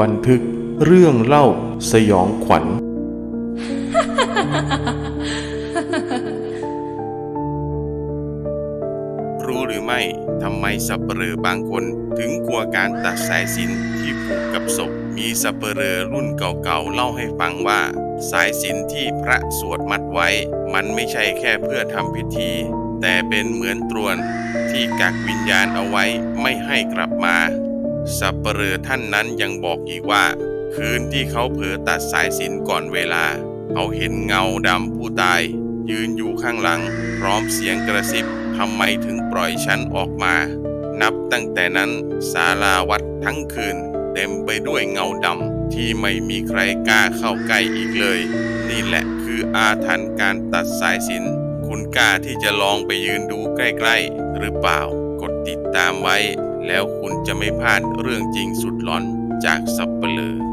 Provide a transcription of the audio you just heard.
บันทึกเรื่องเล่าสยองขวัญ รู้หรือไม่ทำไมสับเปลอบางคนถึงกลัวการตัดสายสินที่ผูกกับศพ มีสับเปลอรุ่นเก่าๆเล่าให้ฟังว่า สายสินที่พระสวดมัดไว้ มันไม่ใช่แค่เพื่อทำพิธี แต่เป็นเหมือนตรวนที่กักวิญญาณเอาไว้ไม่ให้กลับมา สับเปลอท่านนั้นยังบอกอีกว่า คืนที่เขาเผลอตัดสายสินก่อนเวลา เขาเห็นเงาดำผู้ตาย ยืนอยู่ข้างหลัง พร้อมเสียงกระซิบทำไมถึงปล่อยฉันออกมา นับตั้งแต่นั้นศาลาวัดทั้งคืน เต็มไปด้วยเงาดำที่ไม่มีใครกล้าเข้าใกล้อีกเลย นี่แหละคืออาถรรพ์การตัดสายสินคุณกล้าที่จะลองไปยืนดูใกล้ ๆ หรือเปล่ากดติดตามไว้ แล้วคุณจะไม่พลาดเรื่องจริงสุดหลอนจากสับเปลือเ